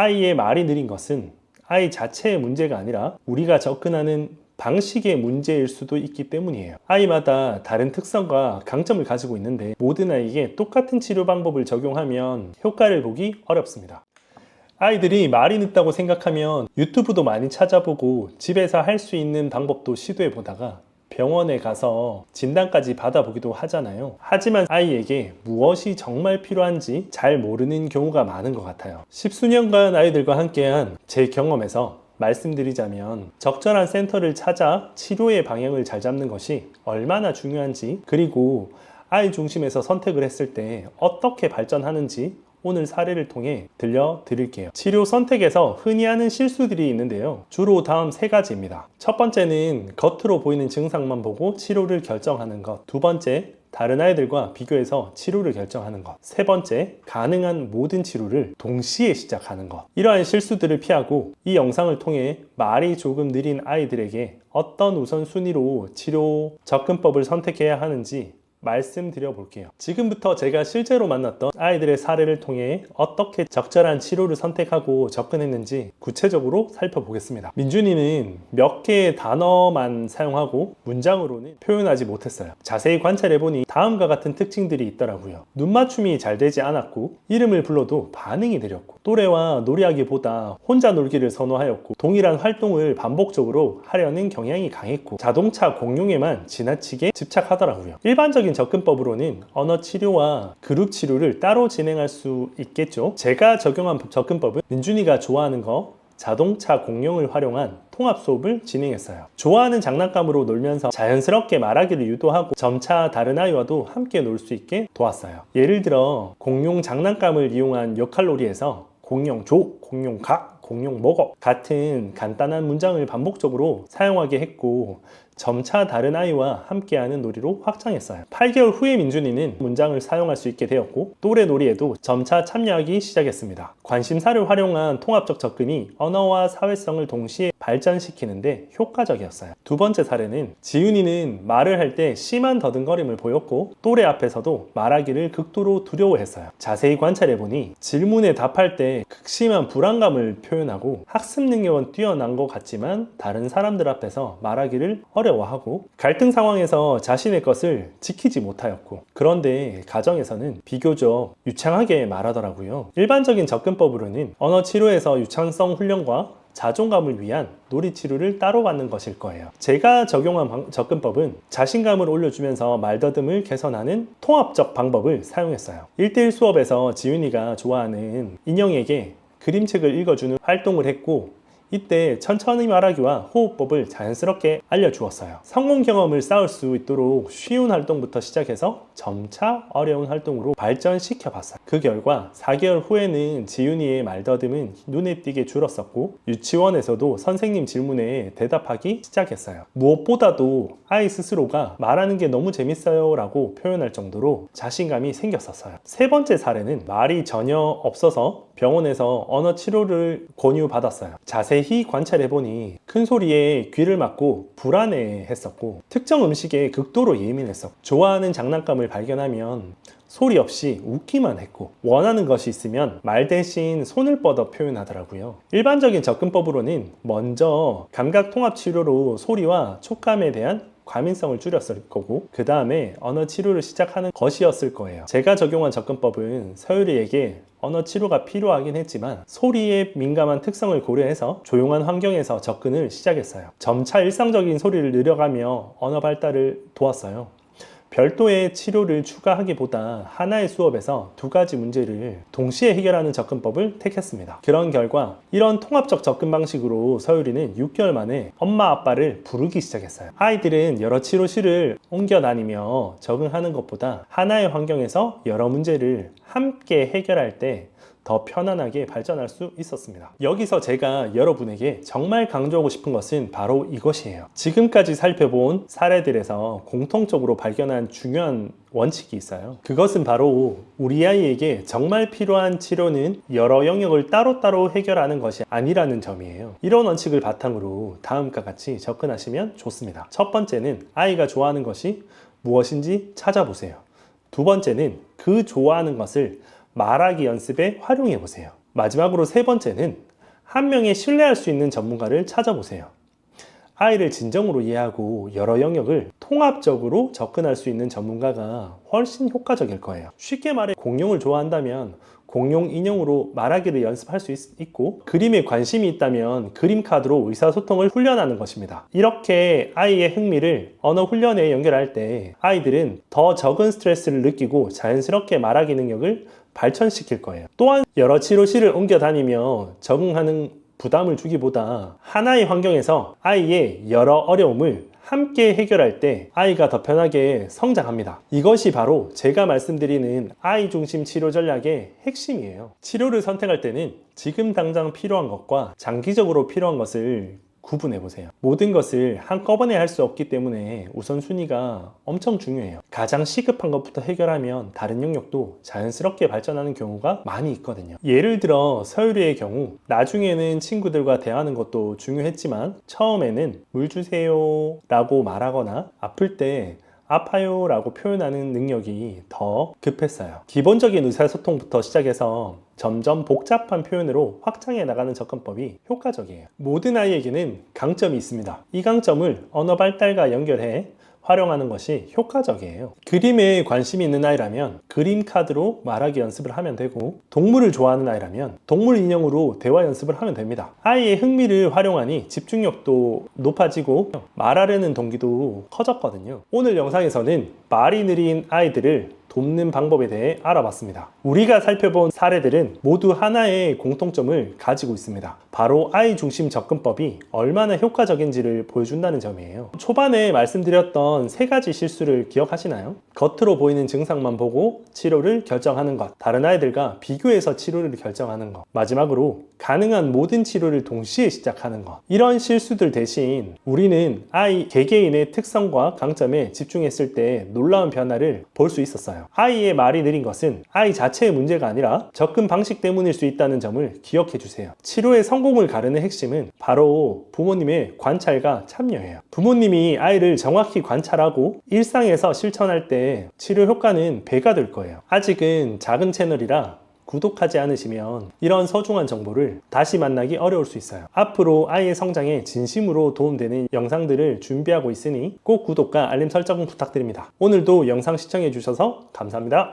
아이의 말이 느린 것은 아이 자체의 문제가 아니라 우리가 접근하는 방식의 문제일 수도 있기 때문이에요. 아이마다 다른 특성과 강점을 가지고 있는데 모든 아이에게 똑같은 치료 방법을 적용하면 효과를 보기 어렵습니다. 아이들이 말이 늦다고 생각하면 유튜브도 많이 찾아보고 집에서 할 수 있는 방법도 시도해 보다가 병원에 가서 진단까지 받아보기도 하잖아요. 하지만 아이에게 무엇이 정말 필요한지 잘 모르는 경우가 많은 것 같아요. 십수년간 아이들과 함께한 제 경험에서 말씀드리자면 적절한 센터를 찾아 치료의 방향을 잘 잡는 것이 얼마나 중요한지 그리고 아이 중심에서 선택을 했을 때 어떻게 발전하는지 오늘 사례를 통해 들려드릴게요. 치료 선택에서 흔히 하는 실수들이 있는데요. 주로 다음 세 가지입니다. 첫 번째는 겉으로 보이는 증상만 보고 치료를 결정하는 것. 두 번째, 다른 아이들과 비교해서 치료를 결정하는 것. 세 번째, 가능한 모든 치료를 동시에 시작하는 것. 이러한 실수들을 피하고 이 영상을 통해 말이 조금 느린 아이들에게 어떤 우선순위로 치료 접근법을 선택해야 하는지 말씀드려 볼게요. 지금부터 제가 실제로 만났던 아이들의 사례를 통해 어떻게 적절한 치료를 선택하고 접근했는지 구체적으로 살펴보겠습니다. 민준이는 몇 개의 단어만 사용하고 문장으로는 표현하지 못했어요. 자세히 관찰해보니 다음과 같은 특징들이 있더라고요. 눈 맞춤이 잘 되지 않았고 이름을 불러도 반응이 느렸고 또래와 놀이하기보다 혼자 놀기를 선호하였고 동일한 활동을 반복적으로 하려는 경향이 강했고 자동차 공용에만 지나치게 집착하더라고요. 일반적인 접근법으로는 언어 치료와 그룹 치료를 따로 진행할 수 있겠죠. 제가 적용한 접근법은 민준이가 좋아하는 거 자동차 공용을 활용한 통합 수업을 진행했어요. 좋아하는 장난감으로 놀면서 자연스럽게 말하기를 유도하고 점차 다른 아이와도 함께 놀 수 있게 도왔어요. 예를 들어 공용 장난감을 이용한 역할놀이에서 공용 줘, 공용 가, 공용 먹어 같은 간단한 문장을 반복적으로 사용하게 했고 점차 다른 아이와 함께하는 놀이로 확장했어요. 8개월 후에 민준이는 문장을 사용할 수 있게 되었고 또래 놀이에도 점차 참여하기 시작했습니다. 관심사를 활용한 통합적 접근이 언어와 사회성을 동시에 발전시키는데 효과적이었어요. 두 번째 사례는 지윤이는 말을 할 때 심한 더듬거림을 보였고 또래 앞에서도 말하기를 극도로 두려워했어요. 자세히 관찰해보니 질문에 답할 때 극심한 불안감을 표현하고 학습 능력은 뛰어난 것 같지만 다른 사람들 앞에서 말하기를 어려 워하고 갈등 상황에서 자신의 것을 지키지 못하였고 그런데 가정에서는 비교적 유창하게 말하더라고요. 일반적인 접근법으로는 언어 치료에서 유창성 훈련과 자존감을 위한 놀이 치료를 따로 받는 것일 거예요. 제가 적용한 방- 접근법은 자신감을 올려주면서 말더듬을 개선하는 통합적 방법을 사용했어요. 1대1 수업에서 지윤이가 좋아하는 인형에게 그림책을 읽어주는 활동을 했고 이때 천천히 말하기와 호흡법을 자연스럽게 알려주었어요. 성공 경험을 쌓을 수 있도록 쉬운 활동부터 시작해서 점차 어려운 활동으로 발전시켜 봤어요. 그 결과 4개월 후에는 지윤이의 말더듬은 눈에 띄게 줄었었고 유치원에서도 선생님 질문에 대답하기 시작했어요. 무엇보다도 아이 스스로가 말하는 게 너무 재밌어요 라고 표현할 정도로 자신감이 생겼었어요. 세 번째 사례는 말이 전혀 없어서 병원에서 언어 치료를 권유받았어요. 자세히 관찰해보니 큰 소리에 귀를 막고 불안해 했었고 특정 음식에 극도로 예민했었고 좋아하는 장난감을 발견하면 소리 없이 웃기만 했고 원하는 것이 있으면 말 대신 손을 뻗어 표현하더라고요. 일반적인 접근법으로는 먼저 감각 통합 치료로 소리와 촉감에 대한 과민성을 줄였을 거고 그 다음에 언어 치료를 시작하는 것이었을 거예요. 제가 적용한 접근법은 서유리에게 언어 치료가 필요하긴 했지만 소리에 민감한 특성을 고려해서 조용한 환경에서 접근을 시작했어요. 점차 일상적인 소리를 늘려가며 언어 발달을 도왔어요. 별도의 치료를 추가하기보다 하나의 수업에서 두 가지 문제를 동시에 해결하는 접근법을 택했습니다. 그런 결과 이런 통합적 접근 방식으로 서유리는 6개월 만에 엄마 아빠를 부르기 시작했어요. 아이들은 여러 치료실을 옮겨 다니며 적응하는 것보다 하나의 환경에서 여러 문제를 함께 해결할 때 더 편안하게 발전할 수 있었습니다. 여기서 제가 여러분에게 정말 강조하고 싶은 것은 바로 이것이에요. 지금까지 살펴본 사례들에서 공통적으로 발견한 중요한 원칙이 있어요. 그것은 바로 우리 아이에게 정말 필요한 치료는 여러 영역을 따로따로 해결하는 것이 아니라는 점이에요. 이런 원칙을 바탕으로 다음과 같이 접근하시면 좋습니다. 첫 번째는 아이가 좋아하는 것이 무엇인지 찾아보세요. 두 번째는 그 좋아하는 것을 말하기 연습에 활용해 보세요. 마지막으로 세 번째는 한 명의 신뢰할 수 있는 전문가를 찾아보세요. 아이를 진정으로 이해하고 여러 영역을 통합적으로 접근할 수 있는 전문가가 훨씬 효과적일 거예요. 쉽게 말해 공룡을 좋아한다면 공룡 인형으로 말하기를 연습할 수 있, 고 그림에 관심이 있다면 그림 카드로 의사소통을 훈련하는 것입니다. 이렇게 아이의 흥미를 언어 훈련에 연결할 때 아이들은 더 적은 스트레스를 느끼고 자연스럽게 말하기 능력을 발전시킬 거예요. 또한 여러 치료실을 옮겨 다니며 적응하는 부담을 주기보다 하나의 환경에서 아이의 여러 어려움을 함께 해결할 때 아이가 더 편하게 성장합니다. 이것이 바로 제가 말씀드리는 아이 중심 치료 전략의 핵심이에요. 치료를 선택할 때는 지금 당장 필요한 것과 장기적으로 필요한 것을 구분해 보세요. 모든 것을 한꺼번에 할 수 없기 때문에 우선순위가 엄청 중요해요. 가장 시급한 것부터 해결하면 다른 영역도 자연스럽게 발전하는 경우가 많이 있거든요. 예를 들어 서유리의 경우 나중에는 친구들과 대화하는 것도 중요했지만 처음에는 물 주세요 라고 말하거나 아플 때 아파요 라고 표현하는 능력이 더 급했어요. 기본적인 의사소통부터 시작해서 점점 복잡한 표현으로 확장해 나가는 접근법이 효과적이에요. 모든 아이에게는 강점이 있습니다. 이 강점을 언어 발달과 연결해 활용하는 것이 효과적이에요. 그림에 관심이 있는 아이라면 그림 카드로 말하기 연습을 하면 되고 동물을 좋아하는 아이라면 동물 인형으로 대화 연습을 하면 됩니다. 아이의 흥미를 활용하니 집중력도 높아지고 말하려는 동기도 커졌거든요. 오늘 영상에서는 말이 느린 아이들을 돕는 방법에 대해 알아봤습니다. 우리가 살펴본 사례들은 모두 하나의 공통점을 가지고 있습니다. 바로 아이 중심 접근법이 얼마나 효과적인지를 보여준다는 점이에요. 초반에 말씀드렸던 세 가지 실수를 기억하시나요? 겉으로 보이는 증상만 보고 치료를 결정하는 것, 다른 아이들과 비교해서 치료를 결정하는 것, 마지막으로 가능한 모든 치료를 동시에 시작하는 것. 이런 실수들 대신 우리는 아이 개개인의 특성과 강점에 집중했을 때 놀라운 변화를 볼 수 있었어요. 아이의 말이 느린 것은 아이 자체의 문제가 아니라 접근 방식 때문일 수 있다는 점을 기억해 주세요. 치료의 성공을 가르는 핵심은 바로 부모님의 관찰과 참여예요. 부모님이 아이를 정확히 관찰하고 일상에서 실천할 때 치료 효과는 배가 될 거예요. 아직은 작은 채널이라 구독하지 않으시면 이런 소중한 정보를 다시 만나기 어려울 수 있어요. 앞으로 아이의 성장에 진심으로 도움되는 영상들을 준비하고 있으니 꼭 구독과 알림 설정 부탁드립니다. 오늘도 영상 시청해 주셔서 감사합니다.